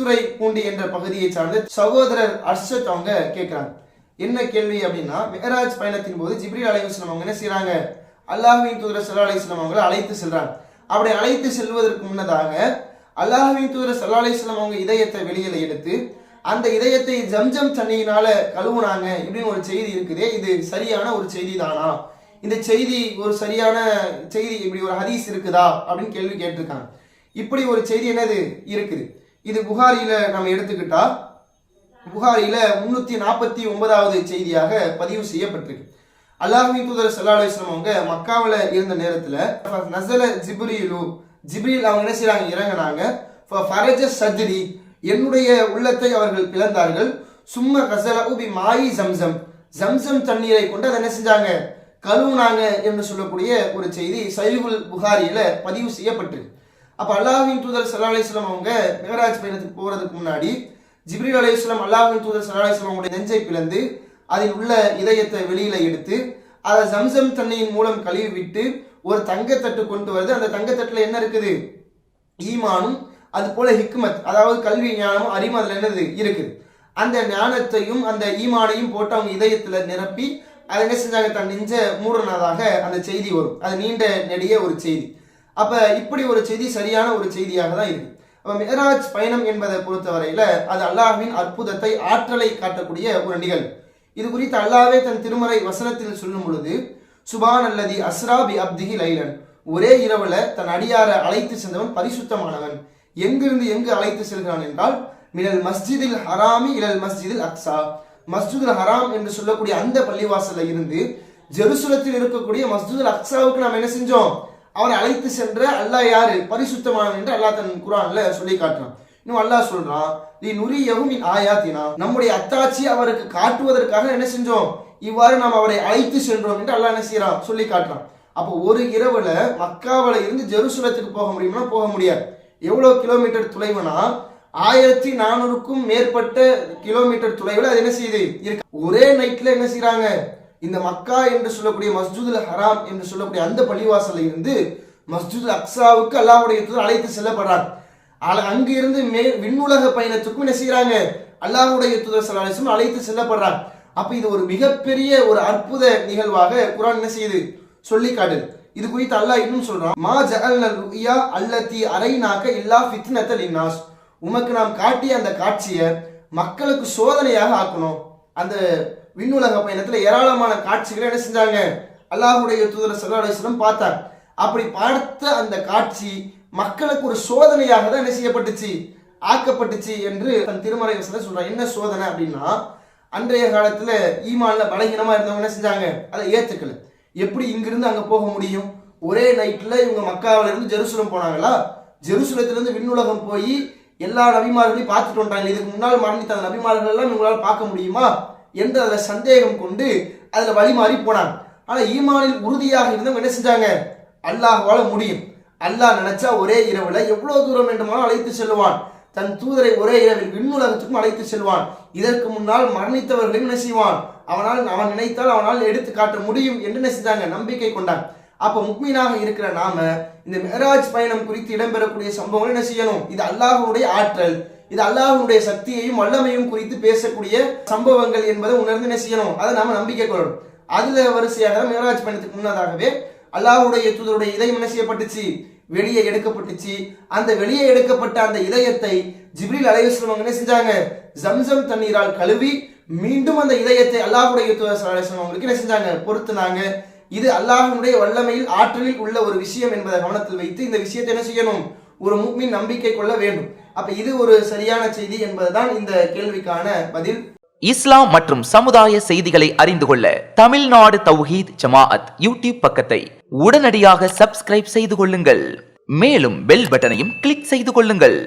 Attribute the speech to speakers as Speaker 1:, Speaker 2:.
Speaker 1: திருத்துறை பூண்டி என்ற பகுதியை சார்ந்த சகோதரர் அர்ஷத் அவங்க கேட்கிறாங்க என்ன கேள்வி அப்படின்னா மெஹராஜ் பயணத்தின் போது ஜிப்ரி அலைவசனம் அவங்க என்ன செய்றாங்க? அல்லாஹுவின் தூதர சல்லா அலிஸ்லாம் அவங்களை அழைத்து செல்றாங்க. அப்படி அழைத்து செல்வதற்கு முன்னதாக அல்லாஹுவின் தூதர சல்லா அலிஸ்லாம் அவங்க இதயத்தை வெளியில எடுத்து அந்த இதயத்தை ஜம்ஜம் தண்ணியினால கழுவுனாங்க இப்படின்னு ஒரு செய்தி இருக்குதே இது சரியான ஒரு செய்தி தானா இந்த செய்தி ஒரு சரியான செய்தி இப்படி ஒரு ஹதீஸ் இருக்குதா? அப்படின்னு கேள்வி கேட்டிருக்காங்க. இப்படி ஒரு செய்தி என்னது? இருக்குது. இது புகாரியில நம்ம எடுத்துக்கிட்டா புகாரியில முன்னூத்தி நாற்பத்தி ஒன்பதாவது செய்தியாக பதிவு செய்யப்பட்டிருக்கு. அல்லாஹ்வின் தூதர் சல்லா அவங்க மக்காவில் இருந்த நேரத்தில் நசல ஜிப்ரீலு ஜிப்ரியில் அவங்க என்ன செய்றாங்க? இறங்கினாங்க. ஃபரஜ சத்ரி என்னுடைய உள்ளத்தை அவர்கள் பிளந்தார்கள். சும்ம கசல உபி மாயி ஜம்சம். ஜம்சம் தண்ணீரை கொண்டு அதை என்ன செஞ்சாங்க? கழுவுனாங்க என்று சொல்லக்கூடிய ஒரு செய்தி சைகுல் புகாரியில பதிவு செய்யப்பட்டிருக்கு. அப்போ அல்லாஹின் தூதர் சல்லா அலிஸ்லாம் அவங்க மெகராஜ் பயணத்துக்கு போகிறதுக்கு முன்னாடி ஜிப்ரீல் அலைஹிஸ்ஸலாம் அல்லாஹின் தூதர் சல்லா அலிஸ்லாம் அவங்களுடைய நெஞ்சை பிளந்து அதில் உள்ள இதயத்தை வெளியில எடுத்து அதை ஜம்சம் தண்ணியின் மூலம் கழுவி விட்டு ஒரு தங்கத்தட்டு கொண்டு வருது. அந்த தங்கத்தட்டுல என்ன இருக்குது? ஈமானும் அது போல ஹிக்மத் அதாவது கல்வி ஞானமும் அறிவு அதுல என்னது? இருக்குது. அந்த ஞானத்தையும் அந்த ஈமானையும் போட்டு அவங்க இதயத்துல நிரப்பி அதை என்ன செஞ்சாங்க? தன் நெஞ்ச மூடுனதாக அந்த செய்தி வரும். அது நீண்ட நெடிய ஒரு செய்தி. அப்ப இப்படி ஒரு செய்தி சரியான ஒரு செய்தியாக தான் இருக்கு. அப்ப மெஹராஜ் பயணம் என்பதை பொறுத்தவரையில அது அல்லாஹ்வின் அற்புதத்தை ஆற்றலை காட்டக்கூடிய ஒரு நிகழ்வு. இது குறித்து அல்லாஹ்வே தன் திருமறை வசனத்தில் சொல்லும் பொழுது சுபான் அல்லதி அஸ்ரா பி அப்திஹி லைலன். ஒரே இரவுல தன் அடியாரை அழைத்து சென்றவன் பரிசுத்தமானவன். எங்கிருந்து எங்கு அழைத்து செல்கிறான் என்றால் மினல் மஸ்ஜிதில் ஹராமி இலல் மஸ்ஜிதில் அக்ஸா. மஸ்ஜிதுல் ஹராம் என்று சொல்லக்கூடிய அந்த பள்ளிவாசல்ல இருந்து ஜெருசலத்தில் இருக்கக்கூடிய மஸ்ஜிதுல் அக்ஸாவுக்கு நாம் என்ன செஞ்சோம்? அவரை அழைத்து சென்ற அல்லாஹ் யாரு? பரிசுத்தமானவன் என்று அல்லாஹ் தன் குரான்ல சொல்லி காட்டுறான். இன்னும் அல்லாஹ் சொல்றான் நீ நுரியவும் இன் ஆயாத்தினா. நம்முடைய அத்தாட்சி அவருக்கு காட்டுவதற்காக என்ன செஞ்சோம்? இவ்வாறு நாம் அவரை அழைத்து சென்றோம் என்று அல்லாஹ் என்ன செய்யறான் சொல்லி காட்டுறான். அப்போ ஒரு இரவுல மக்காவில இருந்து ஜெருசலத்துக்கு போக முடியும்னா போக முடியாது. எவ்வளவு கிலோமீட்டர் தொலைவுனா? ஆயிரத்தி நானூறுக்கும் மேற்பட்ட கிலோமீட்டர் தொலைவில் அது என்ன செய்யுது இருக்கு. ஒரே நைட்ல என்ன செய்யறாங்க இந்த மக்கா என்று சொல்லக்கூடிய மஸ்ஜிதுல் ஹராம் என்று சொல்லக்கூடிய அந்த பள்ளிவாசல்ல இருந்து மஸ்ஜூத் அக்ஸாவுக்கு அல்லாஹுடைய தூதர் அழைத்து செல்லப்படுறாங்க ஆனா அங்கு இருந்து மே விண்ணுலக பயணத்துக்கும் என்ன செய்யறாங்க அல்லாஹ்வுடைய தூதர் ஸல்லல்லாஹு அழைத்து செல்லப்படுறாங்க அப்ப இது ஒரு மிகப்பெரிய ஒரு அற்புத நிகழ்வாக குரான் என்ன செய்யுது? சொல்லி காட்டுது. இது குறித்து அல்லாஹ் இன்னும் சொல்றான் மா ஜஅல்னல் ருயா அல்லத்தி அரைநாக்க இல்லா ஃபித்னத்தல் இன்னாஸ் உமக்கு நாம் காட்டிய அந்த காட்சியை மக்களுக்கு சோதனையாக ஆக்கணும். அந்த விண்ணுலக பயணத்தில் ஏராளமான காட்சிகளை என்ன செஞ்சாங்க? அல்லாஹுடைய தூதர் ஸல்லல்லாஹு பார்த்தார். அப்படி பார்த்த அந்த காட்சி மக்களுக்கு ஒரு சோதனையாக தான் என்ன செய்யப்பட்டுச்சு? ஆக்கப்பட்டுச்சு என்று தன் திருமறை வசனம் சொல்றான் என்ன சோதனை அப்படின்னா அன்றைய காலத்துல ஈமான்ல பலகீனமா இருந்தவங்க என்ன செஞ்சாங்க? அதை ஏத்துக்கல. எப்படி இங்கிருந்து அங்க போக முடியும்? ஒரே நைட்ல இவங்க மக்காவில இருந்து ஜெருசலம் போனாங்களா? ஜெருசலத்துல இருந்து விண்ணுலகம் போய் எல்லா நபிமார்களையும் பார்த்துட்டு வந்தாங்க. இதுக்கு முன்னால் மரணித்த அந்த நபிமார்கள் எல்லாம் இவங்களால் பார்க்க முடியுமா? என்று அதில் சந்தேகம் கொண்டு அதில் வழி மாறி போனாங்க. ஆனால் ஈமானில் உறுதியாக இருந்தவங்க என்ன செஞ்சாங்க? அல்லாஹால முடியும். அல்லாஹ் நினைச்சா ஒரே இரவுல எவ்வளவு தூரம் வேண்டுமானாலும் அழைத்து செல்வான் தன் தூதரை ஒரே இரவில் விண்ணுலகத்துக்கும் அழைத்து செல்வான். இதற்கு முன்னால் மரணித்தவர்களையும் என்ன செய்வான்? அவனால் அவன் நினைத்தால் அவனால் எடுத்து காட்ட முடியும் என்று என்ன செஞ்சாங்க? நம்பிக்கை கொண்டான் அப்போ முக்மீனாக இருக்கிற நாம இந்த மெஹராஜ் பயணம் குறித்து இடம்பெறக்கூடிய சம்பவங்கள் என்ன செய்யணும்? இது அல்லாஹனுடைய ஆற்றல். இது அல்லாஹனுடைய சக்தியையும் வல்லமையும் குறித்து பேசக்கூடிய சம்பவங்கள் என்பதை உணர்ந்து என்ன செய்யணும்? அதை நாம நம்பிக்கை கொள்ளணும். அதுல வரிசையாக தான் மெஹராஜ் பயணத்துக்கு முன்னதாகவே அல்லாஹுடைய தூதருடைய இதயம் என்ன செய்யப்பட்டுச்சு? வெளியே எடுக்கப்பட்டுச்சு. அந்த வெளியே எடுக்கப்பட்ட அந்த இதயத்தை ஜிப்ரில் அலைஹிஸ்ஸலாம் என்ன செஞ்சாங்க? ஜம்சம் தண்ணீரால் கழுவி மீண்டும் அந்த இதயத்தை அல்லாஹுடைய தூதர் ஸல்லல்லாஹு அவங்களுக்கு என்ன செஞ்சாங்க? பொருத்துனாங்க. இது அல்லாஹனுடைய வல்லமையில் ஆற்றலில் உள்ள ஒரு விஷயம் என்பதை கவனத்தில் வைத்து இந்த விஷயத்தை என்ன செய்யணும்? ஒரு முக்மின் நம்பிக்கை கொள்ள வேண்டும். அப்ப இது ஒரு சரியான செய்தி என்பதுதான் இந்த கேள்விக்கான பதில்.
Speaker 2: இஸ்லாம் மற்றும் சமுதாய செய்திகளை அறிந்து கொள்ள தமிழ்நாடு தௌஹீத் ஜமாஅத் யூடியூப் பக்கத்தை உடனடியாக சப்ஸ்கிரைப் செய்து கொள்ளுங்கள். மேலும் பெல் பட்டனையும் கிளிக் செய்து கொள்ளுங்கள்.